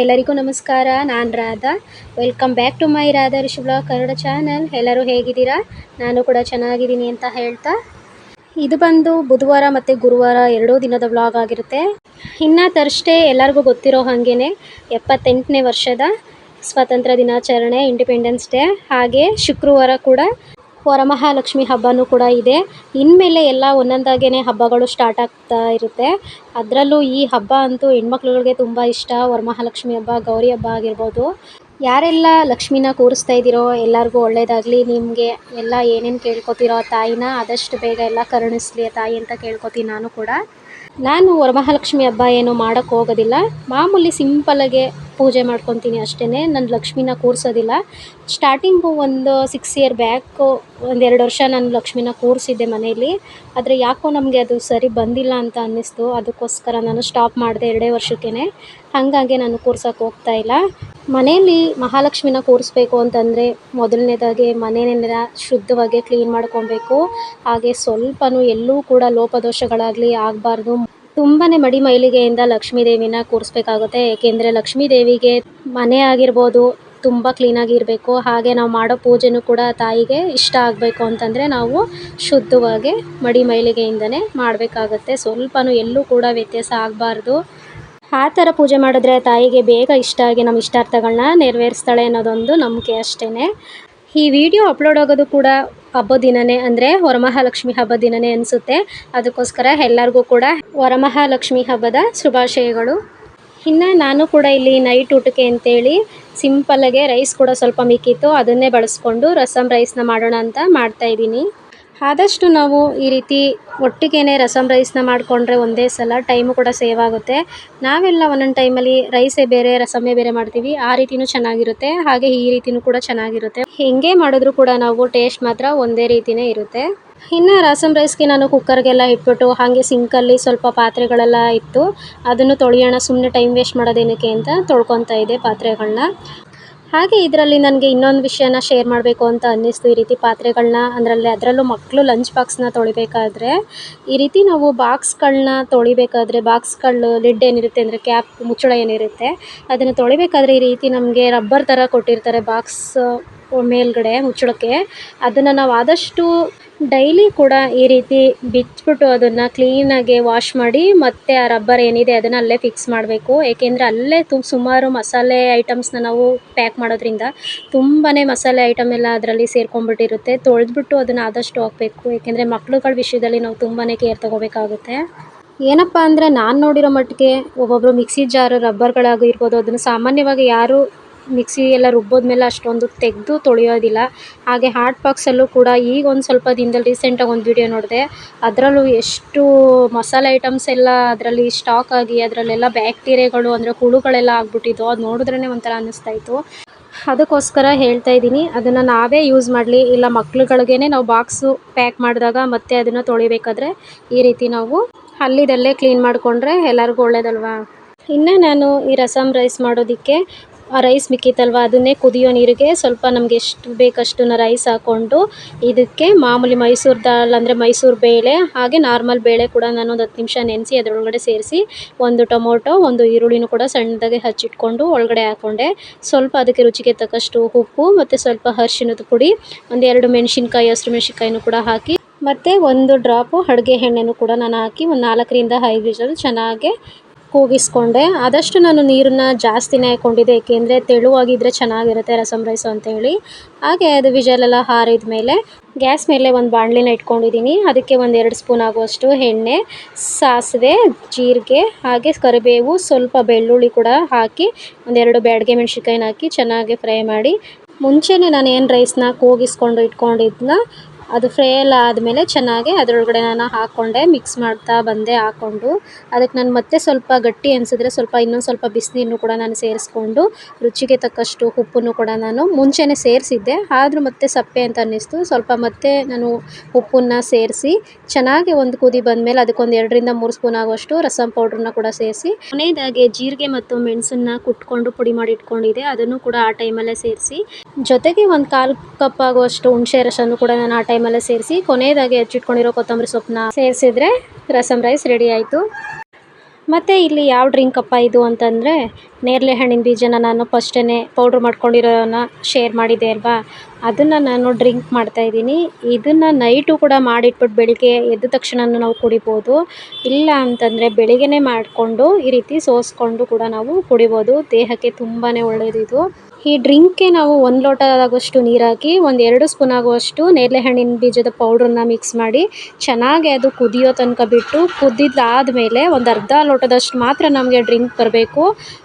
ಎಲ್ಲರಿಗೂ ನಮಸ್ಕಾರ. ನಾನು Radha. Welcome back to my Radha Rishi blog Kannada channel ಎಲ್ಲರೂ ಹೇಗಿದ್ದೀರಾ? ನಾನು ಕೂಡ ಚೆನ್ನಾಗಿದ್ದೀನಿ ಅಂತ ಹೇಳ್ತಾ. ಇದು ಬಂದು ಬುಧವಾರ ಮತ್ತು ಗುರುವಾರ ಎರಡೂ ದಿನದ ವ್ಲಾಗ್ ಆಗಿರುತ್ತೆ. ಇನ್ನು ತರ್ಸ್ಡೇ ಎಲ್ಲರಿಗೂ ಗೊತ್ತಿರೋ ಹಾಗೇ ಎಪ್ಪತ್ತೆಂಟನೇ ವರ್ಷದ ಸ್ವಾತಂತ್ರ್ಯ ದಿನಾಚರಣೆ ಇಂಡಿಪೆಂಡೆನ್ಸ್ ಡೇ ಹಾಗೆ ಶುಕ್ರವಾರ ಕೂಡ ವರಮಹಾಲಕ್ಷ್ಮಿ ಹಬ್ಬನೂ ಕೂಡ ಇದೆ. ಇನ್ಮೇಲೆ ಎಲ್ಲ ಒಂದೊಂದಾಗೇ ಹಬ್ಬಗಳು ಸ್ಟಾರ್ಟ್ ಆಗ್ತಾ ಇರುತ್ತೆ. ಅದರಲ್ಲೂ ಈ ಹಬ್ಬ ಅಂತೂ ಹೆಣ್ಮಕ್ಳುಗಳಿಗೆ ತುಂಬ ಇಷ್ಟ. ವರಮಹಾಲಕ್ಷ್ಮಿ ಹಬ್ಬ, ಗೌರಿ ಹಬ್ಬ ಆಗಿರ್ಬೋದು. ಯಾರೆಲ್ಲ ಲಕ್ಷ್ಮಿನ ಕೂರಿಸ್ತಾ ಇದ್ದೀರೋ ಎಲ್ಲರಿಗೂ ಒಳ್ಳೆಯದಾಗಲಿ ನಿಮಗೆ ಎಲ್ಲ ಏನೇನು ಕೇಳ್ಕೊತಿರೋ ತಾಯಿನ ಆದಷ್ಟು ಬೇಗ ಎಲ್ಲ ಕರುಣಿಸ್ಲಿ ತಾಯಿ ಅಂತ ಕೇಳ್ಕೊತೀನಿ ನಾನು ಕೂಡ. ನಾನು ವರಮಹಾಲಕ್ಷ್ಮಿ ಹಬ್ಬ ಏನು ಮಾಡೋಕ್ಕೆ ಹೋಗೋದಿಲ್ಲ. ಮಾಮೂಲಿ ಸಿಂಪಲಾಗೆ ಪೂಜೆ ಮಾಡ್ಕೊತೀನಿ ಅಷ್ಟೇ ನಾನು ಲಕ್ಷ್ಮಿನ ಕೂರಿಸೋದಿಲ್ಲ. ಸ್ಟಾರ್ಟಿಂಗು ಒಂದು ಸಿಕ್ಸ್ ಇಯರ್ ಬ್ಯಾಕು ಒಂದೆರಡು ವರ್ಷ ನಾನು ಲಕ್ಷ್ಮಿನ ಕೂರಿಸಿದ್ದೆ ಮನೆಯಲ್ಲಿ ಆದರೆ ಯಾಕೋ ನಮಗೆ ಅದು ಸರಿ ಬಂದಿಲ್ಲ ಅಂತ ಅನ್ನಿಸ್ತು. ಅದಕ್ಕೋಸ್ಕರ ನಾನು ಸ್ಟಾಪ್ ಮಾಡಿದೆ ಎರಡೇ ವರ್ಷಕ್ಕೇ ಹಾಗಾಗಿ ನಾನು ಕೂರ್ಸೋಕ್ಕೆ ಹೋಗ್ತಾ ಇಲ್ಲ. ಮನೆಯಲ್ಲಿ ಮಹಾಲಕ್ಷ್ಮಿನ ಕೂರಿಸ್ಬೇಕು ಅಂತಂದರೆ ಮೊದಲನೇದಾಗಿ ಮನೆಯನ್ನೆಲ್ಲ ಶುದ್ಧವಾಗಿ ಕ್ಲೀನ್ ಮಾಡ್ಕೊಬೇಕು. ಹಾಗೆ ಸ್ವಲ್ಪನೂ ಎಲ್ಲೂ ಕೂಡ ಲೋಪದೋಷಗಳಾಗಲಿ ಆಗಬಾರ್ದು. ತುಂಬಾ ಮಡಿ ಮೈಲಿಗೆಯಿಂದ ಲಕ್ಷ್ಮೀ ದೇವಿನ ಕೂರಿಸ್ಬೇಕಾಗುತ್ತೆ. ಏಕೆಂದರೆ ಲಕ್ಷ್ಮೀ ದೇವಿಗೆ ಮನೆ ಆಗಿರ್ಬೋದು, ತುಂಬ ಕ್ಲೀನಾಗಿ ಇರಬೇಕು. ಹಾಗೆ ನಾವು ಮಾಡೋ ಪೂಜೆನೂ ಕೂಡ ತಾಯಿಗೆ ಇಷ್ಟ ಆಗಬೇಕು ಅಂತಂದರೆ ನಾವು ಶುದ್ಧವಾಗಿ ಮಡಿ ಮೈಲಿಗೆಯಿಂದನೇ ಮಾಡಬೇಕಾಗತ್ತೆ. ಸ್ವಲ್ಪನೂ ಎಲ್ಲೂ ಕೂಡ ವ್ಯತ್ಯಾಸ ಆಗಬಾರ್ದು. ಆ ಥರ ಪೂಜೆ ಮಾಡಿದ್ರೆ ತಾಯಿಗೆ ಬೇಗ ಇಷ್ಟ ಆಗಿ ನಮ್ಮ ಇಷ್ಟಾರ್ಥಗಳನ್ನ ನೆರವೇರಿಸ್ತಾಳೆ ಅನ್ನೋದೊಂದು ನಂಬಿಕೆ ಅಷ್ಟೇ ಈ ವಿಡಿಯೋ ಅಪ್ಲೋಡ್ ಆಗೋದು ಕೂಡ ಹಬ್ಬದ ದಿನನೇ ಅಂದರೆ ವರಮಹಾಲಕ್ಷ್ಮಿ ಹಬ್ಬ ದಿನನೇ ಅನಿಸುತ್ತೆ. ಅದಕ್ಕೋಸ್ಕರ ಎಲ್ಲರಿಗೂ ಕೂಡ ವರಮಹಾಲಕ್ಷ್ಮಿ ಹಬ್ಬದ ಶುಭಾಶಯಗಳು. ಇನ್ನು ನಾನು ಕೂಡ ಇಲ್ಲಿ ನೈಟ್ ಊಟಕ್ಕೆ ಅಂತೇಳಿ ಸಿಂಪಲ್ಲಾಗೆ ರೈಸ್ ಕೂಡ ಸ್ವಲ್ಪ ಮಿಕ್ಕಿತ್ತು. ಅದನ್ನೇ ಬಳಸ್ಕೊಂಡು ರಸಮ್ ರೈಸ್ನ ಮಾಡೋಣ ಅಂತ ಮಾಡ್ತಾಯಿದ್ದೀನಿ ಆದಷ್ಟು ನಾವು ಈ ರೀತಿ ಒಟ್ಟಿಗೆ ರಸಮ್ ರೈಸ್ನ ಮಾಡಿಕೊಂಡ್ರೆ ಒಂದೇ ಸಲ ಟೈಮು ಕೂಡ ಸೇವ್ ಆಗುತ್ತೆ. ನಾವೆಲ್ಲ ಒಂದೊಂದು ಟೈಮಲ್ಲಿ ರೈಸೇ ಬೇರೆ, ರಸಮೇ ಬೇರೆ ಮಾಡ್ತೀವಿ. ಆ ರೀತಿಯೂ ಚೆನ್ನಾಗಿರುತ್ತೆ. ಹಾಗೆ ಈ ರೀತಿಯೂ ಕೂಡ ಚೆನ್ನಾಗಿರುತ್ತೆ. ಹೆಂಗೆ ಮಾಡಿದ್ರು ಕೂಡ ನಾವು ಟೇಸ್ಟ್ ಮಾತ್ರ ಒಂದೇ ರೀತಿಯೇ ಇರುತ್ತೆ. ಇನ್ನು ರಸಮ್ ರೈಸ್ಗೆ ನಾನು ಕುಕ್ಕರ್ಗೆಲ್ಲ ಇಟ್ಬಿಟ್ಟು, ಹಾಗೆ ಸಿಂಕಲ್ಲಿ ಸ್ವಲ್ಪ ಪಾತ್ರೆಗಳೆಲ್ಲ ಇತ್ತು ಅದನ್ನು ತೊಳೆಯೋಣ ಸುಮ್ಮನೆ ಟೈಮ್ ವೇಸ್ಟ್ ಮಾಡೋದೇನಕ್ಕೆ ಅಂತ ತೊಳ್ಕೊತಾ ಇದ್ದೆ ಪಾತ್ರೆಗಳನ್ನ ಹಾಗೆ ಇದರಲ್ಲಿ ನನಗೆ ಇನ್ನೊಂದು ವಿಷಯನ ಶೇರ್ ಮಾಡಬೇಕು ಅಂತ ಅನ್ನಿಸ್ತು. ಈ ರೀತಿ ಪಾತ್ರೆಗಳನ್ನ ಅದರಲ್ಲಿ, ಅದರಲ್ಲೂ ಮಕ್ಕಳು ಲಂಚ್ ಬಾಕ್ಸ್ನ ತೊಳಿಬೇಕಾದ್ರೆ, ಈ ರೀತಿ ನಾವು ಬಾಕ್ಸ್ಗಳನ್ನ ತೊಳಿಬೇಕಾದ್ರೆ ಬಾಕ್ಸ್ಗಳು ಲಿಡ್ ಏನಿರುತ್ತೆ ಅಂದರೆ ಕ್ಯಾಪ್ ಮುಚ್ಚಳ ಏನಿರುತ್ತೆ, ಅದನ್ನು ತೊಳಿಬೇಕಾದ್ರೆ ಈ ರೀತಿ ನಮಗೆ ರಬ್ಬರ್ ಥರ ಕೊಟ್ಟಿರ್ತಾರೆ ಬಾಕ್ಸ್ ಮೇಲ್ಗಡೆ ಮುಚ್ಚಳಕ್ಕೆ. ಅದನ್ನು ನಾವು ಆದಷ್ಟು ಡೈಲಿ ಕೂಡ ಈ ರೀತಿ ಬಿಚ್ಚಿಬಿಟ್ಟು ಅದನ್ನು ಕ್ಲೀನಾಗಿ ವಾಶ್ ಮಾಡಿ ಮತ್ತೆ ಆ ರಬ್ಬರ್ ಏನಿದೆ ಅದನ್ನು ಅಲ್ಲೇ ಫಿಕ್ಸ್ ಮಾಡಬೇಕು. ಏಕೆಂದರೆ ಅಲ್ಲೇ ತು ಸುಮಾರು ಮಸಾಲೆ ಐಟಮ್ಸ್ನ ನಾವು ಪ್ಯಾಕ್ ಮಾಡೋದ್ರಿಂದ ತುಂಬಾ ಮಸಾಲೆ ಐಟಮ್ ಎಲ್ಲ ಅದರಲ್ಲಿ ಸೇರ್ಕೊಂಡ್ಬಿಟ್ಟಿರುತ್ತೆ. ತೊಳೆದ್ಬಿಟ್ಟು ಅದನ್ನು ಆದಷ್ಟು ಹಾಕಬೇಕು. ಏಕೆಂದರೆ ಮಕ್ಳುಗಳ ವಿಷಯದಲ್ಲಿ ನಾವು ತುಂಬಾ ಕೇರ್ ತೊಗೋಬೇಕಾಗುತ್ತೆ. ಏನಪ್ಪ ಅಂದರೆ ನಾನು ನೋಡಿರೋ ಮಟ್ಟಿಗೆ ಒಬ್ಬೊಬ್ಬರು ಮಿಕ್ಸಿ ಜಾರು ರಬ್ಬರ್ಗಳಾಗಿರ್ಬೋದು ಅದನ್ನು ಸಾಮಾನ್ಯವಾಗಿ ಯಾರು ಮಿಕ್ಸಿ ಎಲ್ಲ ರುಬ್ಬೋದ್ಮೇಲೆ ಅಷ್ಟೊಂದು ತೆಗೆದು ತೊಳೆಯೋದಿಲ್ಲ. ಹಾಗೆ ಹಾಟ್ ಬಾಕ್ಸಲ್ಲೂ ಕೂಡ ಈಗ ಒಂದು ಸ್ವಲ್ಪ ದಿನದಲ್ಲಿ ರೀಸೆಂಟಾಗಿ ಒಂದು ವಿಡಿಯೋ ನೋಡಿದೆ. ಅದರಲ್ಲೂ ಎಷ್ಟು ಮಸಾಲೆ ಐಟಮ್ಸ್ ಎಲ್ಲ ಅದರಲ್ಲಿ ಸ್ಟಾಕ್ ಆಗಿ ಅದರಲ್ಲೆಲ್ಲ ಬ್ಯಾಕ್ಟೀರಿಯಾಗಳು ಅಂದರೆ ಹುಳುಗಳೆಲ್ಲ ಆಗ್ಬಿಟ್ಟಿದ್ದು ಅದು ನೋಡಿದ್ರೇ ಒಂಥರ ಅನ್ನಿಸ್ತಾ ಇತ್ತು. ಅದಕ್ಕೋಸ್ಕರ ಹೇಳ್ತಾ ಇದ್ದೀನಿ, ಅದನ್ನು ನಾವೇ ಯೂಸ್ ಮಾಡಲಿ. ಇಲ್ಲ ಮಕ್ಳುಗಳಿಗೇ ನಾವು ಬಾಕ್ಸು ಪ್ಯಾಕ್ ಮಾಡಿದಾಗ ಮತ್ತೆ ಅದನ್ನು ತೊಳಿಬೇಕಾದ್ರೆ ಈ ರೀತಿ ನಾವು ಅಲ್ಲಿದಲ್ಲೇ ಕ್ಲೀನ್ ಮಾಡಿಕೊಂಡ್ರೆ ಎಲ್ಲರಿಗೂ ಒಳ್ಳೇದಲ್ವಾ? ಇನ್ನು ನಾನು ಈ ರಸಮ್ ರೈಸ್ ಮಾಡೋದಕ್ಕೆ ಆ ರೈಸ್ ಮಿಕ್ಕಿತ್ತಲ್ವ? ಅದನ್ನೇ ಕುದಿಯೋ ನೀರಿಗೆ ಸ್ವಲ್ಪ ನಮಗೆ ಎಷ್ಟು ಬೇಕಷ್ಟನ್ನು ರೈಸ್ ಹಾಕ್ಕೊಂಡು ಇದಕ್ಕೆ ಮಾಮೂಲಿ ಮೈಸೂರು ದಾಲ್ ಅಂದರೆ ಮೈಸೂರು ಬೇಳೆ ಹಾಗೆ ನಾರ್ಮಲ್ ಬೇಳೆ ಕೂಡ ನಾನು ಒಂದು ಹತ್ತು ನಿಮಿಷ ನೆನೆಸಿ ಅದರೊಳಗಡೆ ಸೇರಿಸಿ ಒಂದು ಟೊಮೊಟೊ, ಒಂದು ಈರುಳ್ಳಿನೂ ಕೂಡ ಸಣ್ಣದಾಗಿ ಹಚ್ಚಿಟ್ಕೊಂಡು ಒಳಗಡೆ ಹಾಕ್ಕೊಂಡೆ ಸ್ವಲ್ಪ ಅದಕ್ಕೆ ರುಚಿಗೆ ತಕ್ಕಷ್ಟು ಉಪ್ಪು ಮತ್ತು ಸ್ವಲ್ಪ ಅರಿಶಿನದ ಪುಡಿ ಒಂದೆರಡು ಮೆಣಸಿನ್ಕಾಯಿ, ಹಸಿರು ಮೆಣಸಿನ್ಕಾಯಿನೂ ಕೂಡ ಹಾಕಿ ಮತ್ತು ಒಂದು ಡ್ರಾಪು ಅಡುಗೆ ಎಣ್ಣೆನೂ ಕೂಡ ನಾನು ಹಾಕಿ ಒಂದು ನಾಲ್ಕರಿಂದ ಐದು ವಿಷಲ್ ಚೆನ್ನಾಗಿ ಕೂಗಿಸ್ಕೊಂಡೆ. ಆದಷ್ಟು ನಾನು ನೀರನ್ನ ಜಾಸ್ತಿನೇ ಹಾಕ್ಕೊಂಡಿದ್ದೆ ಏಕೆಂದರೆ ತೆಳುವಾಗಿದ್ದರೆ ಚೆನ್ನಾಗಿರುತ್ತೆ ರಸಮ್ ರೈಸು ಅಂತೇಳಿ ಹಾಗೆ ಅದು ವಿಜಲೆಲ್ಲ ಹಾರಿದ ಮೇಲೆ ಗ್ಯಾಸ್ ಮೇಲೆ ಒಂದು ಬಾಣಲಿನ ಇಟ್ಕೊಂಡಿದ್ದೀನಿ. ಅದಕ್ಕೆ ಒಂದು ಎರಡು ಸ್ಪೂನ್ ಆಗುವಷ್ಟು ಎಣ್ಣೆ, ಸಾಸಿವೆ, ಜೀರಿಗೆ, ಹಾಗೆ ಕರಿಬೇವು, ಸ್ವಲ್ಪ ಬೆಳ್ಳುಳ್ಳಿ ಕೂಡ ಹಾಕಿ ಒಂದೆರಡು ಬ್ಯಾಡಗೆ ಮೆಣಸಿನ್ಕಾಯಿನ ಹಾಕಿ ಚೆನ್ನಾಗಿ ಫ್ರೈ ಮಾಡಿ. ಮುಂಚೆನೇ ನಾನು ಏನು ರೈಸ್ನ ಕೂಗಿಸ್ಕೊಂಡು ಇಟ್ಕೊಂಡಿದ್ನ ಅದು ಫ್ರೈ ಎಲ್ಲ ಆದಮೇಲೆ ಚೆನ್ನಾಗಿ ಅದರೊಳಗಡೆ ನಾನು ಹಾಕ್ಕೊಂಡೆ ಮಿಕ್ಸ್ ಮಾಡ್ತಾ ಬಂದೆ, ಹಾಕ್ಕೊಂಡು. ಅದಕ್ಕೆ ನಾನು ಮತ್ತೆ ಸ್ವಲ್ಪ ಗಟ್ಟಿ ಅನಿಸಿದ್ರೆ ಸ್ವಲ್ಪ ಇನ್ನೊಂದು ಸ್ವಲ್ಪ ಬಿಸಿನೀರನ್ನು ಕೂಡ ನಾನು ಸೇರಿಸ್ಕೊಂಡು, ರುಚಿಗೆ ತಕ್ಕಷ್ಟು ಉಪ್ಪನ್ನು ಕೂಡ ನಾನು ಮುಂಚೆನೇ ಸೇರಿಸಿದ್ದೆ. ಆದರೂ ಮತ್ತೆ ಸಪ್ಪೆ ಅಂತ ಅನ್ನಿಸ್ತು. ಸ್ವಲ್ಪ ಮತ್ತೆ ನಾನು ಉಪ್ಪನ್ನು ಸೇರಿಸಿ, ಚೆನ್ನಾಗಿ ಒಂದು ಕುದಿ ಬಂದಮೇಲೆ ಅದಕ್ಕೊಂದು ಎರಡರಿಂದ ಮೂರು ಸ್ಪೂನ್ ಆಗುವಷ್ಟು ರಸಂ ಪೌಡ್ರನ್ನ ಕೂಡ ಸೇರಿಸಿ, ಕೊನೆಯದಾಗಿ ಜೀರಿಗೆ ಮತ್ತು ಮೆಣಸನ್ನ ಕುಟ್ಕೊಂಡು ಪುಡಿ ಮಾಡಿ ಇಟ್ಕೊಂಡಿದ್ದೆ. ಅದನ್ನು ಕೂಡ ಆ ಟೈಮಲ್ಲೇ ಸೇರಿಸಿ. ಜೊತೆಗೆ ಒಂದು ಕಾಲು ಕಪ್ ಆಗುವಷ್ಟು ಹುಣಸೆ ರಸನ್ನು ಕೂಡ ನಾನು ಆ ಟೈಮಲ್ಲೇ ಸೇರಿಸಿ, ಕೊನೆಯದಾಗಿ ಹೆಚ್ಚಿಟ್ಕೊಂಡಿರೋ ಕೊತ್ತಂಬರಿ ಸೊಪ್ಪನ್ನ ಸೇರಿಸಿದ್ರೆ ರಸಮ್ ರೈಸ್ ರೆಡಿ ಆಯಿತು. ಮತ್ತು ಇಲ್ಲಿ ಯಾವ ಡ್ರಿಂಕ್ ಅಪ್ಪ ಇದು ಅಂತಂದರೆ, ನೇರಳೆ ಹಣ್ಣಿನ ಬೀಜನ ನಾನು ಫಸ್ಟೇ ಪೌಡ್ರ್ ಮಾಡ್ಕೊಂಡಿರೋನ ಶೇರ್ ಮಾಡಿದ್ದೆ ಅಲ್ವಾ? ಅದನ್ನು ನಾನು ಡ್ರಿಂಕ್ ಮಾಡ್ತಾಯಿದ್ದೀನಿ ಇದನ್ನು ನೈಟು ಕೂಡ ಮಾಡಿಟ್ಬಿಟ್ಟು ಬೆಳಿಗ್ಗೆ ಎದ್ದ ತಕ್ಷಣ ನಾವು ಕುಡಿಬೋದು. ಇಲ್ಲ ಅಂತಂದರೆ ಬೆಳಿಗ್ಗೆನೇ ಮಾಡಿಕೊಂಡು ಈ ರೀತಿ ಸೋಸ್ಕೊಂಡು ಕೂಡ ನಾವು ಕುಡಿಬೋದು. ದೇಹಕ್ಕೆ ತುಂಬಾ ಒಳ್ಳೆಯದಿದು ಈ ಡ್ರಿಂಕ್ಗೆ ನಾವು ಒಂದು ಲೋಟ ಆಗುವಷ್ಟು ನೀರು ಹಾಕಿ ಒಂದು ಎರಡು ಸ್ಪೂನ್ ಆಗುವಷ್ಟು ನೇರಳೆಹಣ್ಣಿನ ಬೀಜದ ಪೌಡ್ರನ್ನ ಮಿಕ್ಸ್ ಮಾಡಿ, ಚೆನ್ನಾಗಿ ಅದು ಕುದಿಯೋ ತನಕ ಬಿಟ್ಟು ಕುದ್ದಿದ್ದಾದಮೇಲೆ ಒಂದು ಅರ್ಧ ಲೋಟದಷ್ಟು ಮಾತ್ರ ನಮಗೆ ಡ್ರಿಂಕ್ ಬರಬೇಕು.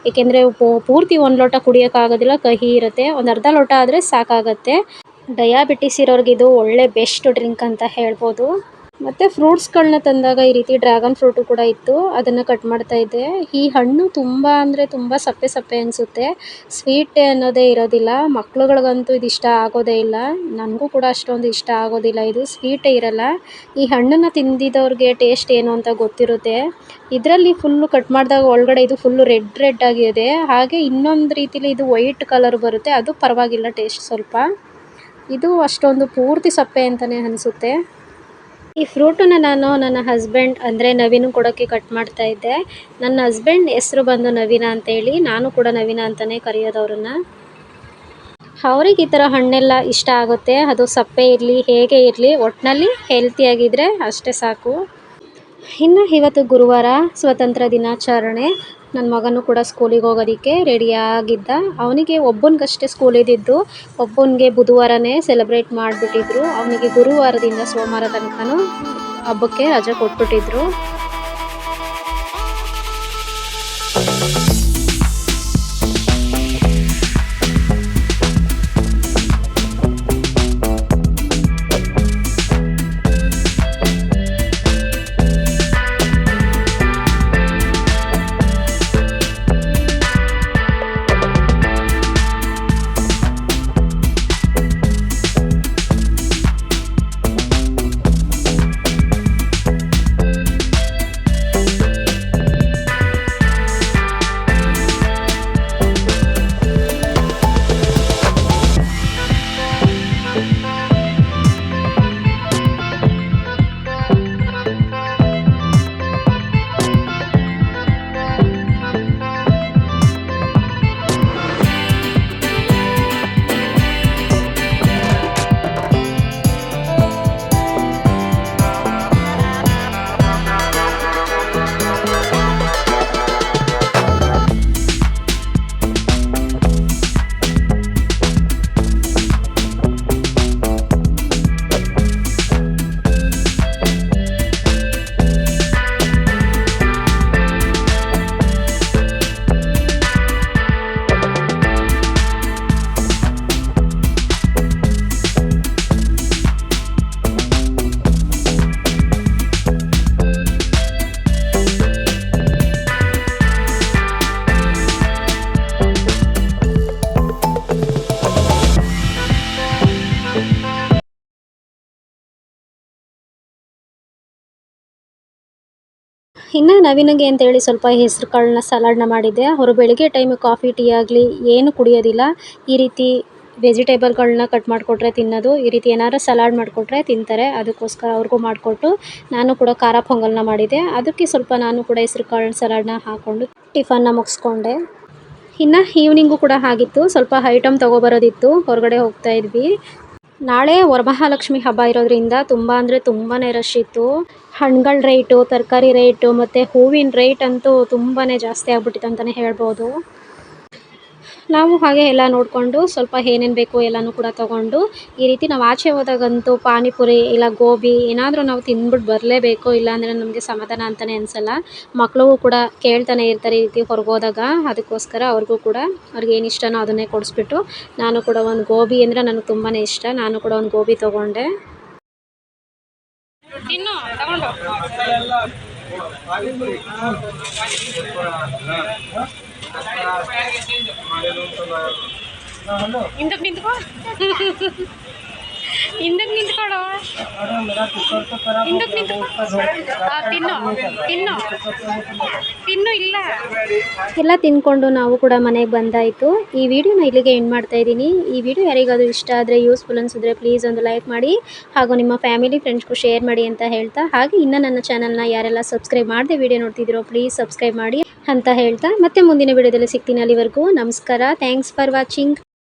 ಏಕೆಂದರೆ ಪೂರ್ತಿ ಒಂದು ಲೋಟ ಕುಡಿಯೋಕ್ಕಾಗೋದಿಲ್ಲ, ಕಹಿ ಇರುತ್ತೆ. ಒಂದು ಅರ್ಧ ಲೋಟ ಆದರೆ ಸಾಕಾಗತ್ತೆ. ಡಯಾಬಿಟಿಸ್ ಇರೋರ್ಗೆ ಇದು ಒಳ್ಳೆ ಬೆಸ್ಟ್ ಡ್ರಿಂಕ್ ಅಂತ ಹೇಳ್ಬೋದು. ಮತ್ತು ಫ್ರೂಟ್ಸ್ಗಳನ್ನ ತಂದಾಗ ಈ ರೀತಿ ಡ್ರ್ಯಾಗನ್ ಫ್ರೂಟು ಕೂಡ ಇತ್ತು. ಅದನ್ನು ಕಟ್ ಮಾಡ್ತಾ ಇದ್ದೆ. ಈ ಹಣ್ಣು ತುಂಬ ಅಂದರೆ ತುಂಬ ಸಪ್ಪೆ ಸಪ್ಪೆ ಅನಿಸುತ್ತೆ. ಸ್ವೀಟ್ ಅನ್ನೋದೇ ಇರೋದಿಲ್ಲ. ಮಕ್ಳುಗಳಿಗಂತೂ ಇದು ಇಷ್ಟ ಆಗೋದೇ ಇಲ್ಲ. ನನಗೂ ಕೂಡ ಅಷ್ಟೊಂದು ಇಷ್ಟ ಆಗೋದಿಲ್ಲ. ಇದು ಸ್ವೀಟೇ ಇರಲ್ಲ. ಈ ಹಣ್ಣನ್ನು ತಿಂದಿದ್ದವ್ರಿಗೆ ಟೇಸ್ಟ್ ಏನು ಅಂತ ಗೊತ್ತಿರುತ್ತೆ. ಇದರಲ್ಲಿ ಫುಲ್ಲು ಕಟ್ ಮಾಡಿದಾಗ ಒಳಗಡೆ ಇದು ಫುಲ್ಲು ರೆಡ್ ರೆಡ್ ಆಗಿದೆ ಹಾಗೆ ಇನ್ನೊಂದು ರೀತಿಲಿ ಇದು ವೈಟ್ ಕಲರ್ ಬರುತ್ತೆ. ಅದು ಪರವಾಗಿಲ್ಲ ಟೇಸ್ಟ್ ಸ್ವಲ್ಪ. ಇದು ಅಷ್ಟೊಂದು ಪೂರ್ತಿ ಸಪ್ಪೆ ಅಂತಲೇ ಅನಿಸುತ್ತೆ. ಈ ಫ್ರೂಟನ್ನ ನಾನು ನನ್ನ ಹಸ್ಬೆಂಡ್, ಅಂದರೆ ನವೀನ್ ಕೊಡೋಕ್ಕೆ ಕಟ್ ಮಾಡ್ತಾ ಇದ್ದೆ. ನನ್ನ ಹಸ್ಬೆಂಡ್ ಹೆಸರು ಬಂದು ನವೀನ ಅಂತೇಳಿ ನಾನು ಕೂಡ ನವೀನ ಅಂತಲೇ ಕರೆಯೋದು ಅವ್ರನ್ನ ಅವ್ರಿಗೆ ಈ ಥರ ಹಣ್ಣೆಲ್ಲ ಇಷ್ಟ ಆಗುತ್ತೆ. ಅದು ಸಪ್ಪೆ ಇರಲಿ, ಹೇಗೆ ಇರಲಿ ಒಟ್ಟಿನಲ್ಲಿ ಹೆಲ್ತಿಯಾಗಿದ್ದರೆ ಅಷ್ಟೇ ಸಾಕು. ಇನ್ನು ಇವತ್ತು ಗುರುವಾರ ಸ್ವತಂತ್ರ ದಿನಾಚರಣೆ. ನನ್ನ ಮಗನೂ ಕೂಡ ಸ್ಕೂಲಿಗೆ ಹೋಗೋದಕ್ಕೆ ರೆಡಿಯಾಗಿದ್ದ ಅವನಿಗೆ ಒಬ್ಬನಿಗಷ್ಟೇ ಸ್ಕೂಲ್ ಇದ್ದಿದ್ದು. ಒಬ್ಬನಿಗೆ ಬುಧವಾರನೇ ಸೆಲೆಬ್ರೇಟ್ ಮಾಡಿಬಿಟ್ಟಿದ್ರು. ಅವನಿಗೆ ಗುರುವಾರದಿಂದ ಸೋಮವಾರ ತನಕನೂ ಹಬ್ಬಕ್ಕೆ ರಜೆ ಕೊಟ್ಬಿಟ್ಟಿದ್ರು. ಇನ್ನು ನವೀನಿಗೆ ಅಂತೇಳಿ ಸ್ವಲ್ಪ ಹೆಸ್ರು ಕಾಳನ್ನ ಸಲಾಡ್ನ ಮಾಡಿದ್ದೆ. ಅವರು ಬೆಳಗ್ಗೆ ಟೈಮ್ ಕಾಫಿ, ಟೀ ಆಗಲಿ ಏನು ಕುಡಿಯೋದಿಲ್ಲ. ಈ ರೀತಿ ವೆಜಿಟೇಬಲ್ಗಳನ್ನ ಕಟ್ ಮಾಡಿಕೊಟ್ರೆ ತಿನ್ನೋದು, ಈ ರೀತಿ ಏನಾದ್ರು ಸಲಾಡ್ ಮಾಡಿಕೊಟ್ರೆ ತಿಂತಾರೆ. ಅದಕ್ಕೋಸ್ಕರ ಅವ್ರಿಗೂ ಮಾಡಿಕೊಟ್ಟು ನಾನು ಕೂಡ ಖಾರ ಪೊಂಗಲ್ನ ಮಾಡಿದ್ದೆ. ಅದಕ್ಕೆ ಸ್ವಲ್ಪ ನಾನು ಕೂಡ ಹೆಸರು ಕಾಳಿನ ಸಲಾಡ್ನ ಹಾಕ್ಕೊಂಡು ಟಿಫನ್ನ ಮುಗಿಸ್ಕೊಂಡೆ. ಇನ್ನು ಈವ್ನಿಂಗು ಕೂಡ ಆಗಿತ್ತು. ಸ್ವಲ್ಪ ಐಟಮ್ ತೊಗೊಬರೋದಿತ್ತು. ಹೊರಗಡೆ ಹೋಗ್ತಾ ಇದ್ವಿ. ನಾಳೆ ವರಮಹಾಲಕ್ಷ್ಮಿ ಹಬ್ಬ ಇರೋದ್ರಿಂದ ತುಂಬ ಅಂದರೆ ತುಂಬಾ ರಶ್ ಇತ್ತು. ಹಣ್ಣುಗಳ ರೇಟು ತರಕಾರಿ ರೇಟು ಮತ್ತು ಹೂವಿನ ರೇಟ್ ಅಂತೂ ತುಂಬಾ ಜಾಸ್ತಿ ಆಗ್ಬಿಟ್ಟಿತ್ತು ಅಂತಲೇ ಹೇಳ್ಬೋದು. ನಾವು ಹಾಗೆ ಎಲ್ಲ ನೋಡಿಕೊಂಡು ಸ್ವಲ್ಪ ಏನೇನು ಬೇಕು ಎಲ್ಲನೂ ಕೂಡ ತೊಗೊಂಡು ಈ ರೀತಿ ನಾವು ಆಚೆ ಹೋದಾಗಂತೂ ಪಾನಿಪುರಿ ಇಲ್ಲ ಗೋಬಿ ಏನಾದರೂ ನಾವು ತಿಂದ್ಬಿಟ್ಟು ಬರಲೇಬೇಕು ಇಲ್ಲಾಂದರೆ ನಮಗೆ ಸಮಾಧಾನ ಅಂತಲೇ ಅನಿಸಲ್ಲ. ಮಕ್ಕಳಿಗೂ ಕೂಡ ಕೇಳ್ತಾನೆ ಇರ್ತಾರೆ ಈ ರೀತಿ ಹೊರಗೋದಾಗ ಅದಕ್ಕೋಸ್ಕರ ಅವ್ರಿಗೂ ಕೂಡ ಅವ್ರಿಗೆ ಏನು ಇಷ್ಟನೋ ಅದನ್ನೇ ಕೊಡಿಸ್ಬಿಟ್ಟು ನಾನು ಕೂಡ ಒಂದು ಗೋಬಿ ಅಂದರೆ ನನಗೆ ತುಂಬಾ ಇಷ್ಟ. ನಾನು ಕೂಡ ಒಂದು ಗೋಬಿ ತೊಗೊಂಡೆ. ತಿನ್ನು ತಗೊಂಡು. ಹಿಂದಕ್ಕೆ ನಿಂತ್ಕೋ. ಹಿಂದಕ್ಕೆ ನಿಂತ್ಕೊಡು. ಹಿಂದಕ್ಕೆ ತಿನ್ನು. ತಿನ್ನು. ತಿನ್ನು ಇಲ್ಲ. ಎಲ್ಲ ತಿನ್ಕೊಂಡು ನಾವು ಕೂಡ ಮನೆಗೆ ಬಂದಾಯಿತು. ಈ ವಿಡಿಯೋನ ಇಲ್ಲಿಗೆ ಎಂಡ್ ಮಾಡ್ತಾ ಇದ್ದೀನಿ. ಈ ವಿಡಿಯೋ ಯಾರಿಗಾದರೂ ಇಷ್ಟ ಆದರೆ ಯೂಸ್ಫುಲ್ ಅನಿಸಿದ್ರೆ ಪ್ಲೀಸ್ ಒಂದು ಲೈಕ್ ಮಾಡಿ ಹಾಗೂ ನಿಮ್ಮ ಫ್ಯಾಮಿಲಿ ಫ್ರೆಂಡ್ಸ್ಗೂ ಶೇರ್ ಮಾಡಿ ಅಂತ ಹೇಳ್ತಾ. ಹಾಗೆ ಇನ್ನು ನನ್ನ ಚಾನಲ್ನ ಯಾರೆಲ್ಲ ಸಬ್ಸ್ಕ್ರೈಬ್ ಮಾಡದೆ ವಿಡಿಯೋ ನೋಡ್ತಿದ್ರು ಪ್ಲೀಸ್ ಸಬ್ಸ್ಕ್ರೈಬ್ ಮಾಡಿ. ಅಂತ ಹೇಳ್ತಾ ಮತ್ತೆ ಮುಂದಿನ ವಿಡಿಯೋದಲ್ಲಿ ಸಿಗ್ತೀನಿ ಅಲ್ಲಿವರೆಗೂ. ನಮಸ್ಕಾರ. Thanks for watching